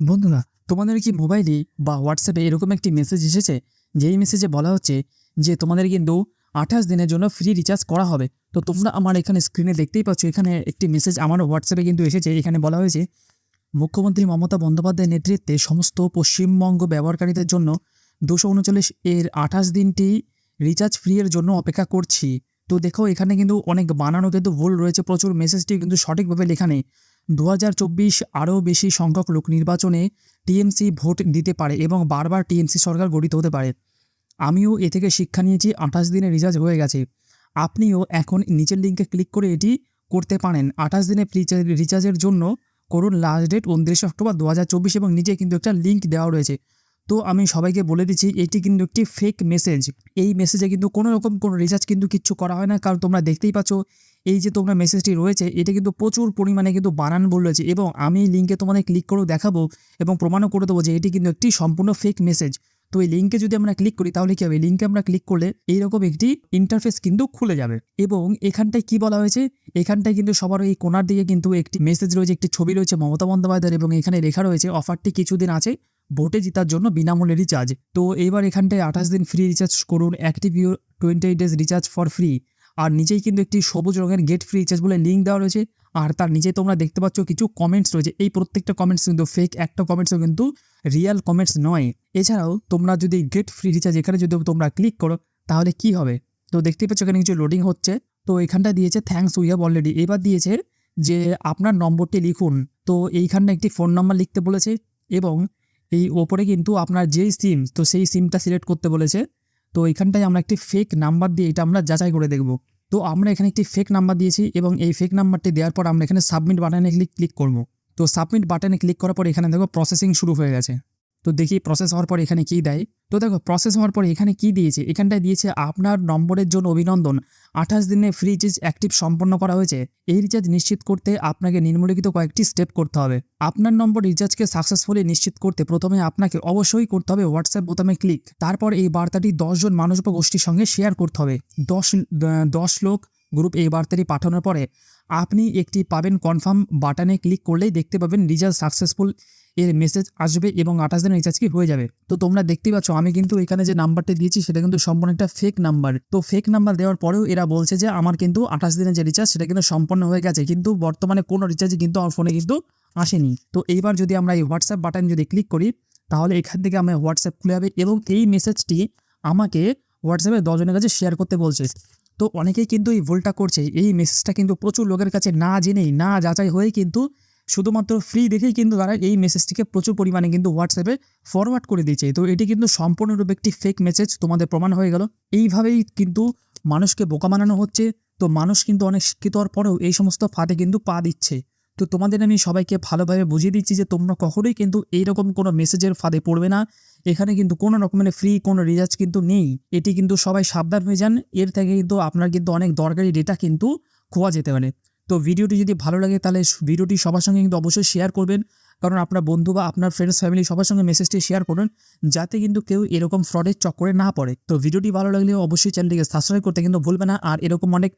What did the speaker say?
বন্ধুরা, তোমাদের কি মোবাইলে বা হোয়াটসঅ্যাপে এরকম একটি মেসেজ এসেছে? যেই মেসেজে বলা হচ্ছে যে, তোমাদের কিন্তু আঠাশ দিনের জন্য ফ্রি রিচার্জ করা হবে। তো তোমরা আমার এখানে স্ক্রিনে দেখতেই পাচ্ছ, এখানে একটি মেসেজ আমার হোয়াটসঅ্যাপে কিন্তু এসেছে। এখানে বলা হয়েছে, মুখ্যমন্ত্রী মমতা বন্দ্যোপাধ্যায়ের নেতৃত্বে সমস্ত পশ্চিমবঙ্গ ব্যবহারকারীদের জন্য দুশো উনচল্লিশ এর আঠাশ দিনটি রিচার্জ ফ্রি এর জন্য অপেক্ষা করছি। তো দেখো, এখানে কিন্তু অনেক বানানো কিন্তু ভুল রয়েছে। প্রচুর মেসেজটি কিন্তু সঠিকভাবে লেখা নেই। দু হাজার চব্বিশ আরও বেশি সংখ্যক লোক নির্বাচনে টিএমসি ভোট দিতে পারে এবং বারবার টিএমসি সরকার গঠিত হতে পারে। আমিও এ থেকে শিক্ষা নিয়েছি, আঠাশ দিনে রিচার্জ হয়ে গেছে। আপনিও এখন নিচের লিঙ্কে ক্লিক করে এটি করতে পারেন। আঠাশ দিনে রিচার্জের জন্য করুন লাস্ট ডেট উনত্রিশে অক্টোবর দু হাজার চব্বিশ এবং নিচে কিন্তু একটা লিঙ্ক দেওয়া রয়েছে। তো আমি সবাইকে বলে দিচ্ছি, এটি কিন্তু একটি ফেক মেসেজ এই মেসেজে কিন্তু কোনো রকম কোনো রিচার্জ কিন্তু কিচ্ছু করা হয় না, কারণ তোমরা দেখতেই পাচ্ছ, এই যে তোমরা মেসেজটি রয়েছে, এটা কিন্তু প্রচুর পরিমাণে কিন্তু বানান ভুল রয়েছে এবং আমি লিঙ্কে তোমাদের ক্লিক করেও দেখাবো এবং প্রমাণও করে দেবো যে এটি কিন্তু একটি সম্পূর্ণ ফেক মেসেজ তো এই লিঙ্কে যদি আমরা ক্লিক করি, তাহলে কি হবে? লিঙ্কে আমরা ক্লিক করলে এইরকম একটি ইন্টারফেস কিন্তু খুলে যাবে। এবং এখানটায় কি বলা হয়েছে? এখানটায় কিন্তু সবার এই কোনার দিকে কিন্তু একটি মেসেজ রয়েছে, একটি ছবি রয়েছে মমতা বন্দ্যোপাধ্যায়ের এবং এখানে লেখা রয়েছে অফারটি কিছুদিন আছে। ভোটে জেতার জন্য বিনামূল্যে রিচার্জ তো এবার এখানটায় আঠাশ দিন ফ্রি রিচার্জ করুন active your twenty eight days recharge for free আর নিচেই কিন্তু একটি সবুজ রঙের গেট ফ্রি রিচার্জ বলে লিঙ্ক দেওয়া রয়েছে। আর তার নিচে তোমরা দেখতে পাচ্ছ কিছু কমেন্টস রয়েছে। এই প্রত্যেকটা কমেন্টস কিন্তু ফেক একটা কমেন্টসও কিন্তু রিয়েল কমেন্টস নয়। এছাড়াও তোমরা যদি গেট ফ্রি রিচার্জ এখানে যদি তোমরা ক্লিক করো, তাহলে কি হবে? তো দেখতেই পাচ্ছ এখানে কিছু লোডিং হচ্ছে। তো এখানটা দিয়েছে থ্যাঙ্কস উই হ্যাভ অলরেডি এবার দিয়েছে যে, আপনার নম্বরটি লিখুন। তো এইখানটা একটি ফোন নাম্বার লিখতে বলেছে এবং এই ওপরে কিন্তু আপনার যেই সিম তো সেই সিমটা সিলেক্ট করতে বলেছে। তো এখানটায় আমরা একটি ফেক নাম্বার দিয়ে এটা আমরা যাচাই করে দেখব। তো আমরা এখানে একটি ফেক নাম্বার দিয়েছি এবং এই ফেক নাম্বারটি দেওয়ার পর আমরা এখানে সাবমিট বাটনে ক্লিক ক্লিক করব। তো সাবমিট বাটনে ক্লিক করার পর এখানে দেখো প্রসেসিং শুরু হয়ে গেছে। তো দেখি প্রসেস হওয়ার পর এখানে কী দেয়? তো দেখো প্রসেস হওয়ার পর এখানে কি দিয়েছে? এখানটায় দিয়েছে আপনার নম্বরের জন্য অভিনন্দন। আঠাশ দিনে ফ্রি রিচার্জ অ্যাক্টিভ সম্পন্ন করা হয়েছে। এই রিচার্জ নিশ্চিত করতে আপনাকে নিম্নলিখিত কয়েকটি স্টেপ করতে হবে। আপনার নম্বর রিচার্জকে সাকসেসফুলি নিশ্চিত করতে প্রথমে আপনাকে অবশ্যই করতে হবে হোয়াটসঅ্যাপ বোতামে ক্লিক তারপর এই বার্তাটি দশজন মানুষ বা গোষ্ঠীর সঙ্গে শেয়ার করতে হবে। দশ দশ লোক গ্রুপ এই বার্তাটি পাঠানোর পরে আপনি একটি পাবেন কনফার্ম বাটনে ক্লিক করলেই দেখতে পাবেন রিচার্জ সাকসেসফুল এর মেসেজ আসবে এবং আঠাশ দিনের রিচার্জ কি হয়ে যাবে। তো তোমরা দেখতেই পাচ্ছ, আমি কিন্তু এখানে যে নাম্বারটি দিয়েছি সেটা কিন্তু সম্পূর্ণ একটা ফেক নাম্বার তো ফেক নাম্বার দেওয়ার পরেও এরা বলছে যে আমার কিন্তু আঠাশ দিনের যে রিচার্জ সেটা কিন্তু সম্পন্ন হয়ে গেছে, কিন্তু বর্তমানে কোনো রিচার্জই কিন্তু আমার ফোনে কিন্তু আসেনি। তো এইবার যদি আমরা এই হোয়াটসঅ্যাপ বাটন যদি ক্লিক করি, তাহলে এখান থেকে আমার হোয়াটসঅ্যাপ খুলে যাবে এবং এই মেসেজটি আমাকে হোয়াটসঅ্যাপে দশজনের কাছে শেয়ার করতে বলছে। তো অনেকেই কিন্তু এই ভুলটা করছে। এই মেসেজটা কিন্তু প্রচুর লোকের কাছে না জেনেই, না যাচাই হয়ে কিন্তু শুধুমাত্র ফ্রি দেখেই কিন্তু তারা এই মেসেজটিকে প্রচুর পরিমাণে কিন্তু হোয়াটসঅ্যাপে ফরওয়ার্ড করে দিয়েছে। তো এটি কিন্তু সম্পূর্ণরূপে একটি ফেক মেসেজ তোমাদের প্রমাণ হয়ে গেল। এইভাবেই কিন্তু মানুষকে বোকা বানানো হচ্ছে। তো মানুষ কিন্তু অনেক শিক্ষিত হওয়ার পরেও এই সমস্ত ফাঁদে কিন্তু পা দিচ্ছে। তো তোমাদের আমি সবাইকে ভালোভাবে বুঝিয়ে দিচ্ছি যে তোমরা কখনোই কিন্তু এইরকম কোনো মেসেজের ফাঁদে পড়বে না। এখানে কিন্তু কোনো রকমের ফ্রি কোনো রিচার্জ কিন্তু নেই। এটি কিন্তু সবাই সাবধান হয়ে যান। এর থেকে কিন্তু আপনার কিন্তু অনেক দরকারি ডেটা কিন্তু খোয়া যেতে পারে। তো ভিডিওটি যদি ভালো লাগে তাহলে ভিডিওটি সবার সঙ্গে কিন্তু অবশ্যই শেয়ার করবেন। কারণ আপনার বন্ধু বা আপনার ফ্রেন্ডস ফ্যামিলি সবার সঙ্গে মেসেজটি শেয়ার করুন। যাতে কিন্তু কেউ এরকম ফ্রডের চক্করে না পড়ে। তো ভিডিওটি ভালো লাগলে অবশ্যই চ্যানেলটিকে সাবস্ক্রাইব করতে কিন্তু ভুলবে না। আর এরকম অনেক